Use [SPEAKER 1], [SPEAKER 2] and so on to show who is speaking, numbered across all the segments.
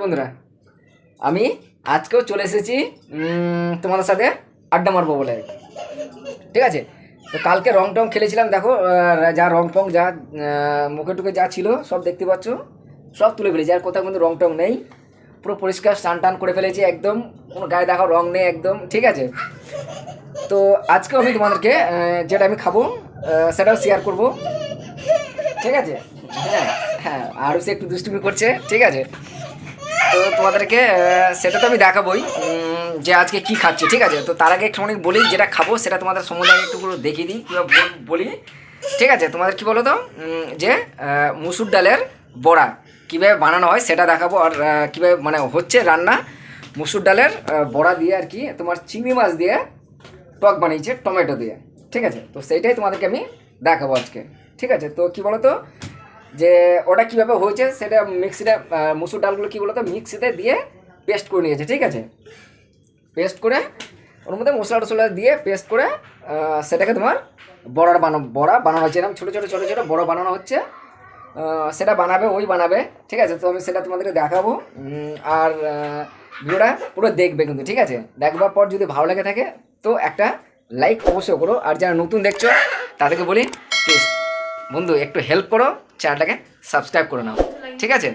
[SPEAKER 1] বন্ধুরা, আমি আজকেও চলে এসেছি তোমাদের সাথে আড্ডা মারবো বলে। ঠিক আছে? তো কালকে রং টং খেলেছিলাম, দেখো যা রং টং যা মুখে টুকে যা ছিল, সব দেখতে পাচ্ছ, সব তুলে ফেলেছি। আর কোথাও কিন্তু রং টং নেই, পুরো পরিষ্কার স্নান টান করে ফেলেছি, একদম, কোনো গায়ে দেখো রং নেই একদম, ঠিক আছে? তো আজকেও আমি তোমাদেরকে যেটা আমি খাব সেটাও শেয়ার করব। ঠিক আছে? হ্যাঁ হ্যাঁ আরও সে একটু দুষ্টুমি করছে, ঠিক আছে? তো তোমাদেরকে সেটা তো আমি দেখাবোই যে আজকে কি খাচ্ছি, ঠিক আছে? তো তার আগে একটুখানি বলি, যেটা খাব, সেটা তোমাদের সম্বন্ধে আগে একটু দেখিয়ে দিই, কিংবা বলি ঠিক আছে? তোমাদের কি বলো তো যে মুসুর ডালের বড়া, কীভাবে বানানো হয় সেটা দেখাবো, আর কীভাবে মানে হচ্ছে রান্না। মুসুর ডালের বড়া দিয়ে আর কি, তোমার চিংড়ি মাছ দিয়ে টক বানিয়েছে, টমেটো দিয়ে। ঠিক আছে? তো সেইটাই তোমাদেরকে আমি দেখাবো আজকে। ঠিক আছে? তো কি বলো তো যে ওটা কীভাবে হয়েছে সেটা মিক্সিতে আহ, মুসুর ডালগুলো কী বলো তো মিক্সিতে দিয়ে পেস্ট করে নিয়েছে ঠিক আছে? পেস্ট করে ওর মধ্যে মশলা টশলা দিয়ে পেস্ট করে সেটাকে তোমার বড়ার বানানো বড়া বানানো হচ্ছে এরকম ছোটো ছোটো ছোটো ছোটো বড় বানানো হচ্ছে। সেটা বানাবে ওই বানাবে ঠিক আছে? তো আমি সেটা তোমাদেরকে দেখাবো। আর ভিডিওটা পুরো দেখবে কিন্তু ঠিক আছে? দেখবার পর যদি ভালো লাগে থাকে তো একটা লাইক অবশ্যই করো। আর যারা নতুন দেখছ তাদেরকে বলি প্লিজ বন্ধু, একটু হেল্প করো চ্যানেলটাকে সাবস্ক্রাইব করে নাও। ঠিক আছে?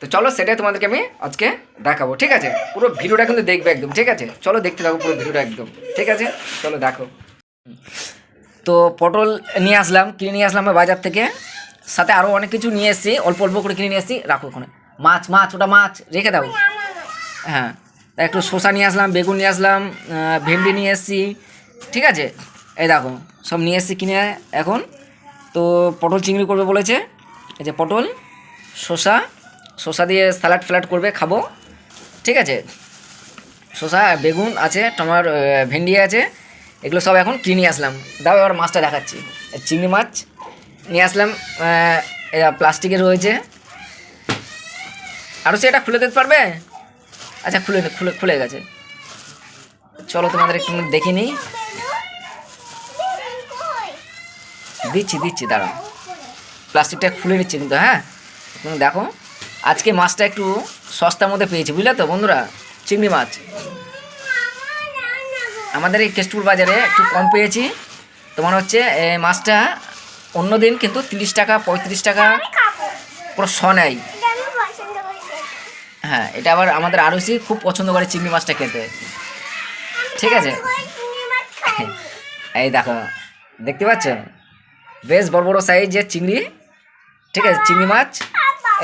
[SPEAKER 1] তো চলো, সেটাই তোমাদেরকে আমি আজকে দেখাবো, ঠিক আছে? পুরো ভিডিওটা কিন্তু দেখবে একদম, ঠিক আছে? চলো, দেখতে থাকো পুরো ভিডিওটা একদম, ঠিক আছে? চলো, দেখো। তো পটল নিয়ে আসলাম, কিনে নিয়ে আসলাম বাজার থেকে। সাথে আরও অনেক কিছু নিয়ে এসেছি, অল্প অল্প করে কিনে নিয়ে এসেছি। রাখো ওখানে। মাছ মাছ, ওটা মাছ, রেখে দাও। হ্যাঁ একটু শসা নিয়ে আসলাম, বেগুন নিয়ে আসলাম ভেন্ডি নিয়ে এসেছি, ঠিক আছে? এই দেখো, সব নিয়ে এসেছি কিনে এখন। তো পটল চিংড়ি করবে বলেছে। এই যে পটল, শসা শসা দিয়ে স্যালাড ফ্যালাড করবে, খাব। ঠিক আছে? শসা, বেগুন আছে, টমার ভেন্ডি আছে, এগুলো সব এখন কিনে নিয়ে আসলাম। দাও এবার মাছটা দেখাচ্ছি। চিংড়ি মাছ নিয়ে আসলাম এরা প্লাস্টিকের রয়েছে। আরও সেটা খুলে দিতে পারবে? আচ্ছা খুলে খুলে খুলে গেছে। চলো তোমাদের একটু দেখে নিই। দিচ্ছি দিচ্ছি দাঁড়াও। প্লাস্টিকটা খুলে নিচ্ছে কিন্তু হ্যাঁ? তুমি দেখো। আজকে মাছটা একটু সস্তার মধ্যে পেয়েছি বুঝলে তো বন্ধুরা? চিংড়ি মাছ। আমাদের এই কেষ্টপুর বাজারে একটু কম পেয়েছি। তোমার হচ্ছে এ, মাছটা অন্য দিন কিন্তু তিরিশ টাকা পঁয়ত্রিশ টাকা পুরো শ নেয়। হ্যাঁ এটা আবার আমাদের আরসি খুব পছন্দ করে চিংড়ি মাছটা খেতে। ঠিক আছে? এই দেখো দেখতে পাচ্ছ? বেশ বড় বড় সাইজের চিংড়ি, ঠিক আছে, চিংড়ি মাছ।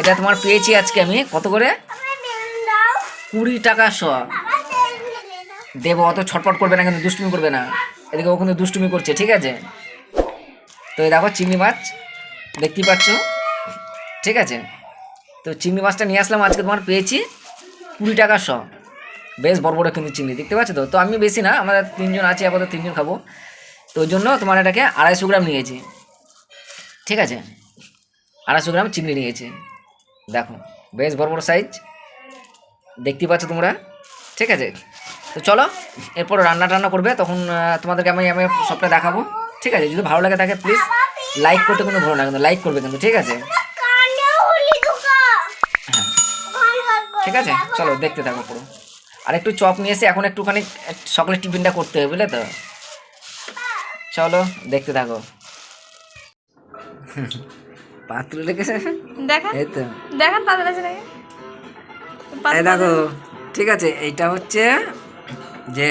[SPEAKER 1] এটা তোমার পেয়েছি আজকে আমি, কত করে? কুড়ি টাকা শ। দেবো, অত ছটপট করবে না, কিন্তু দুষ্টুমি করবে না। এদিকে ও কিন্তু দুষ্টুমি করছে, ঠিক আছে? তো এই দেখো চিংড়ি মাছ, দেখতেই পাচ্ছ? ঠিক আছে? তো চিংড়ি মাছটা নিয়ে আসলাম, আজকে তোমার পেয়েছি কুড়ি টাকা শ। বেশ বড় বড় কিন্তু চিংড়ি, দেখতে পাচ্ছ তো? তো আমি বেশি না আমাদের তিনজন আছি, আপাতত তিনজন খাব। তো ওই জন্য তোমার এটাকে আড়াইশো গ্রাম নিয়েছি। ঠিক আছে? আড়াইশো গ্রাম চিংড়ি নিয়েছি। দেখো, বেশ বড় বড় সাইজ দেখতেই পাচ্ছ তোমরা? ঠিক আছে? তো চলো, এরপর রান্না টান্না করবে, তখন তোমাদেরকে আমি আমি সবটা দেখাবো। ঠিক আছে? যদি ভালো লাগে থাকে প্লিজ লাইক করতে কোনো ভালো লাগে কিন্তু লাইক করবে কিন্তু, ঠিক আছে? হ্যাঁ। ঠিক আছে? চলো, দেখতে থাকো পুরো। আর একটু চপ নিয়ে এসে এখন একটুখানি সকালের টিফিনটা করতে হবে, বুঝলে তো? চলো, দেখতে থাকো। পাত্র রেখেছে
[SPEAKER 2] দেখান।
[SPEAKER 1] এই তো।
[SPEAKER 2] দেখান পাতলা আছে নাকি
[SPEAKER 1] এই দেখো ঠিক আছে এইটা হচ্ছে যে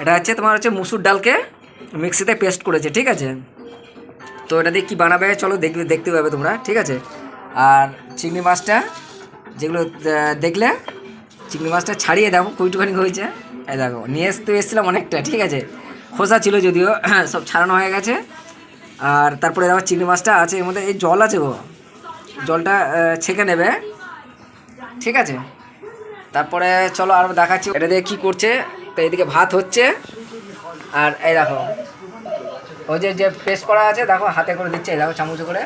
[SPEAKER 1] এটা হচ্ছে তোমার হচ্ছে মুসুর ডালকে মিক্সিতে পেস্ট করেছে ঠিক আছে? তো এটা দিয়ে কী বানাবে চলো দেখলে দেখতে পাবে তোমরা ঠিক আছে? আর চিংড়ি মাছটা যেগুলো দেখলে চিংড়ি মাছটা ছাড়িয়ে দেখো কইটুখানি হয়েছে। এই দেখো নিয়ে আসতে এসেছিলাম অনেকটা ঠিক আছে? খোসা ছিল যদিও সব ছাড়ানো হয়ে গেছে। আর তারপরে দেখো চিংড়ি মাছটা আছে, এর মধ্যে এই জল আছে গো। জলটা ছেঁকে নেবে। ঠিক আছে? তারপরে চলো আর দেখাচ্ছি। এটা দিয়ে কী করছে, তো এদিকে ভাত হচ্ছে। আর এই দেখো, ওই যে যে পেস্ট করা আছে, দেখো, হাতে করে দিচ্ছে দেখো, চামচে করে।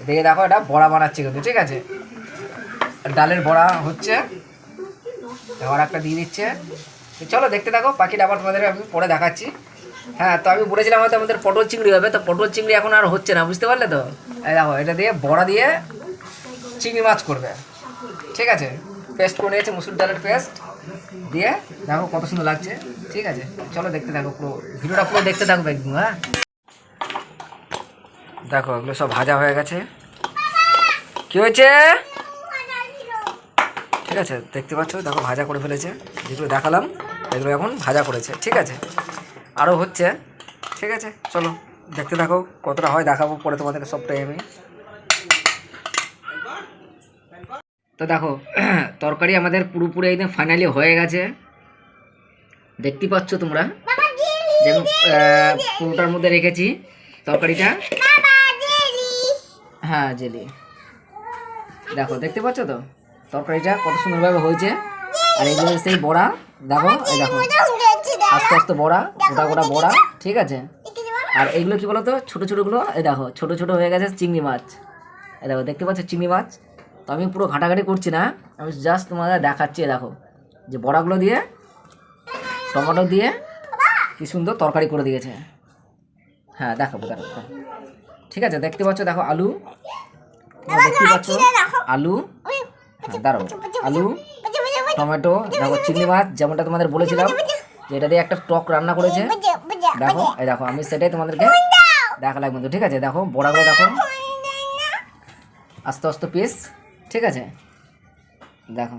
[SPEAKER 1] এদিকে দেখো, এটা বড়া বানাচ্ছে কিন্তু, ঠিক আছে? আর ডালের বড়া হচ্ছে। এবার একটা দিয়ে দিচ্ছে। চলো দেখতে থাকো পাখিটা আবার তোমাদের আমি পরে দেখাচ্ছি। হ্যাঁ তো আমি বলেছিলাম হয়তো আমাদের পটল চিংড়ি হবে, তো পটল চিংড়ি এখন আর হচ্ছে না, বুঝতে পারলে তো? দেখো, এটা দিয়ে বড়া দিয়ে চিংড়ি মাছ করবে। ঠিক আছে? পেস্ট করে নিয়েছে, মুসুর ডালের পেস্ট দিয়ে, দেখো কত সুন্দর লাগছে। ঠিক আছে? চলো দেখতে থাকো পুরো, ভিডিওটা পুরো দেখতে থাকবে একদম হ্যাঁ? দেখো, এগুলো সব ভাজা হয়ে গেছে। কি হয়েছে? ঠিক আছে, দেখতে পাচ্ছ? দেখো, ভাজা করে ফেলেছে। যেগুলো দেখালাম, এগুলো এখন ভাজা করেছে। ঠিক আছে? আরও হচ্ছে। ঠিক আছে চলো দেখতে থাকো কতটা হয় দেখাবো পরে তোমাদেরকে সবটাই আমি। তো দেখো তরকারি আমাদের পুরোপুরি একদম ফাইনালি হয়ে গেছে। দেখতে পাচ্ছ তোমরা? যেমন পুরোটার মধ্যে রেখেছি তরকারিটা। হ্যাঁ জেলি। দেখো দেখতে পাচ্ছ তো? তরকারিটা কত সুন্দরভাবে হয়েছে। আর এগুলো সেই বড়া। দেখো এই দেখো। আস্তে আস্তে বড়া গোটা গোটা বড়া ঠিক আছে? আর এইগুলো কি বলতো? ছোটো ছোটোগুলো এই দেখো ছোটো ছোটো হয়ে গেছে চিংড়ি মাছ। এই দেখো দেখতে পাচ্ছ চিংড়ি মাছ? তো আমি পুরো ঘাটাঘাটি করছি না আমি জাস্ট তোমাদের দেখাচ্ছি দেখো। যে বড়াগুলো দিয়ে টমেটো দিয়ে কি সুন্দর তরকারি করে দিয়েছে। হ্যাঁ দেখাবো দেখো দেখো। ঠিক আছে দেখতে পাচ্ছ দেখো আলু। দেখতে পাচ্ছ আলু হ্যাঁ দাঁড়াও আলু টমেটো দেখো চিংড়ি মাছ যেমনটা তোমাদের বলেছিলাম যে এটা দিয়ে একটা টক রান্না করেছে। দেখো এই দেখো আমি সেটাই তোমাদেরকে দেখালাম বন্ধু ঠিক আছে দেখো বড়াগুলো দেখো। আস্তে আস্তে পিস ঠিক আছে? দেখো।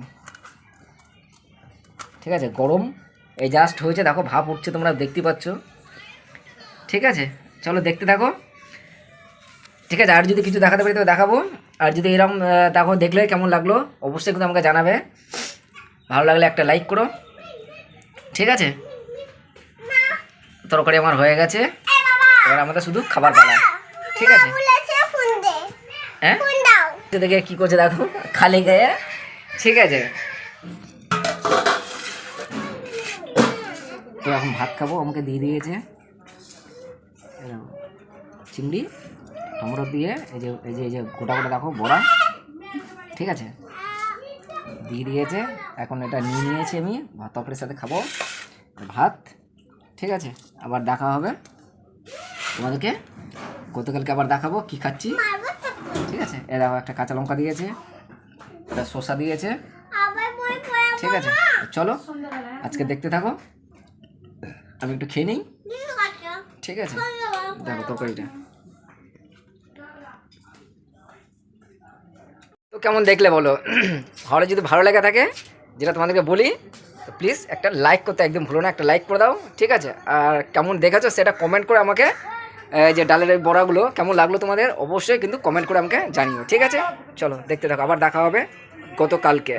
[SPEAKER 1] ঠিক আছে গরম। এই জাস্ট হয়েছে দেখো ভাপ উঠছে তোমরা দেখতে পাচ্ছ। ঠিক আছে চলো দেখতে থাকো। ঠিক আছে আর যদি কিছু দেখাতে পারি তো দেখাবো। আর যদি এরকম দেখো দেখলে কেমন লাগল অবশ্যই কিন্তু আমাকে জানাবে। ভালো লাগলে একটা লাইক করো। ঠিক আছে? তরকারি আমার হয়ে গেছে। এবার আমাদের শুধু খাবার পালা। ঠিক আছে? হ্যাঁ? দেখে কি করছে দেখো, খালি গায়ে। ঠিক আছে? তো এখন ভাত খাব, আমাকে দিয়ে দিয়েছে। চিংড়ি টমেটো দিয়ে, এই যে এই যে এই যে গোটা গোটা দেখো, বড়া। ঠিক আছে? দিয়ে দিয়েছে। এখন এটা নিয়ে নিয়েছি আমি। ভাত তরকারির সাথে খাব। ভাত। ঠিক আছে আবার দেখা হবে। তোমাদেরকে গতকালকে আবার দেখাবো কি খাচ্ছি। ঠিক আছে এ দেখো একটা কাঁচা লঙ্কা দিয়েছে একটা শসা দিয়েছে। ঠিক আছে চলো আজকে দেখতে থাকো। আমি একটু খেয়ে নিই। ঠিক আছে দেখো তরকারিটা। তো কেমন দেখলে বলো? ভালো যদি ভালো লেগে থাকে, যেটা তোমাদেরকে বলি, তো প্লিজ একটা লাইক করতে একদম ভুলো না, একটা লাইক করে দাও, ঠিক আছে? আর কেমন দেখেছ সেটা কমেন্ট করে আমাকে যে ডালের বড়াগুলো কেমন লাগল তোমাদের, অবশ্যই কিন্তু কমেন্ট করে আমাকে জানিও, ঠিক আছে? চলো, দেখতে থাকো, আবার দেখা হবে গতকালকে।